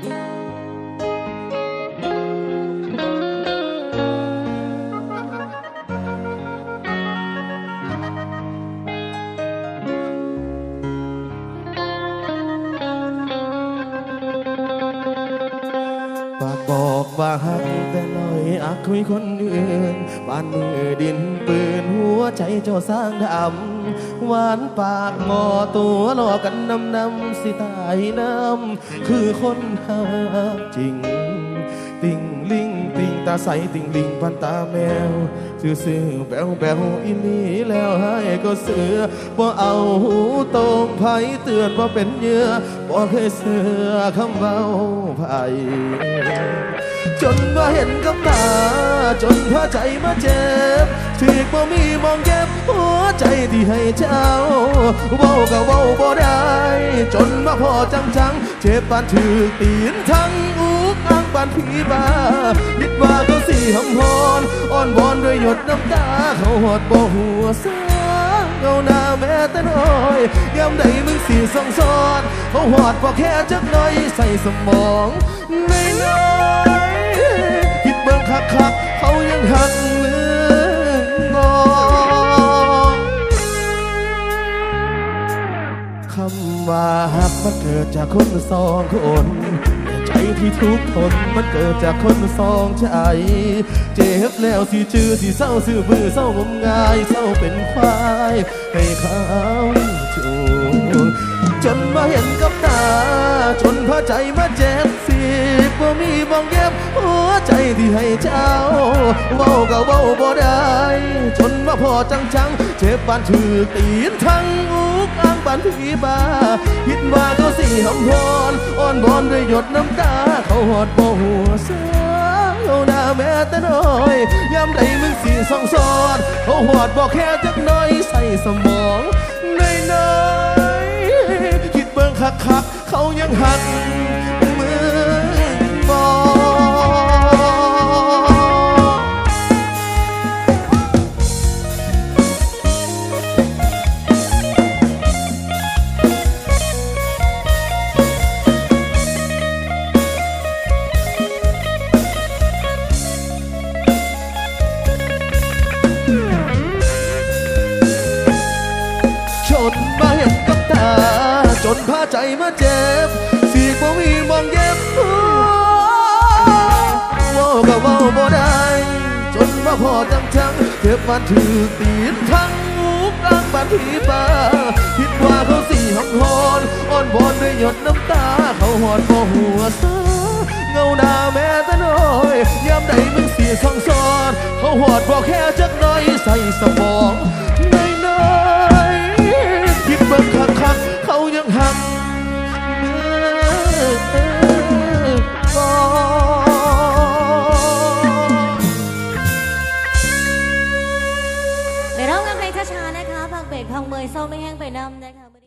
ปากบอกว่าหักแต่ลอย อักคุยคนอื่น บ้านมือดินปืนหัวใจเจ้าสร้างดำหวานปากหมอตัวหลอกกันนำนำสิตายน้ำคือคนหักจริง ติ่งลิงติ่งตาใสติ่งลิงพันตาแมวซื่อซื่อแบวแบวอีนี่แล้วให้ก็เสือบ่เอาหูตรงไผเตือนว่าเป็นเยื่อบ่เคยเสือคำเบาไผ จนมาเห็นกับตา จนพาใจมาเจ็บถึกบ่มีมองเก็บหัวใจที่ให้เจ้าเว้าก็เว้าบ่ได้ จนมาพอจังจังๆเจ็บปานถือตีนทั้งอุกอ้างปานผีบ้านิดว่าเขาสีหำพรอ้อนวอนด้วยหยดน้ำตา เขาหอดบ่หัวซาเงาหน้าแม้แต่น้อยยามใดมึงสีสองสอดเขาหอดบ่แค่จักน่อยใส่สมองไม่น้อย ว่าหักมันเกิดจากคนสองคนใจที่ทุกข์ทนมันเกิดจากคนสองใจ เจ็บแล้วสิจือสิเศร้าซื่อบื้อเศร้างมงายเศร้าเป็นควายให้เขาจูจนมาเห็นกับตา จนพาใจมาเจ็บสิบ่มีมองเย็บหัวใจที่ให้เจ้าเว้า ก็เว้าบ่ได้จนมาพอจังจังๆเจ็บปานถือตีนทั้งอุกอ้างปานผีบ้าคิดว่าเขาสี่หำพรอ้อนบอนด้วยหยดน้ำตา เขาหอดบ่หัวซาเอาหน้าแม้แต่น้อยยามใดมึงสี่สองสอด เขาหอดบ่แค่จักน้อยใส่สมองน้อยๆคิดเบิ่งคักๆเขายังหัก มาเจ็บสีกบ่มีมองเย็บว่าก็ว่าบ่ได้ จนมาพอจังจังเจ็บมันถือตีนทั้งมุกอ้างปานผีบ้าคิดว่าเขาสี่ห้องหอนอ้อนวอนด้วยหยดน้ำตา เขาหอดบ่หัวซาเงาหน้าแม้แต่น้อยยามใดมึงสี่สองสอดเขาหอดบอกแค่จักน้อยใส่สมอง ช้าๆนะคะพังเบรกพังเมยเศร้าไม่แห้งไปน้ำนะคะ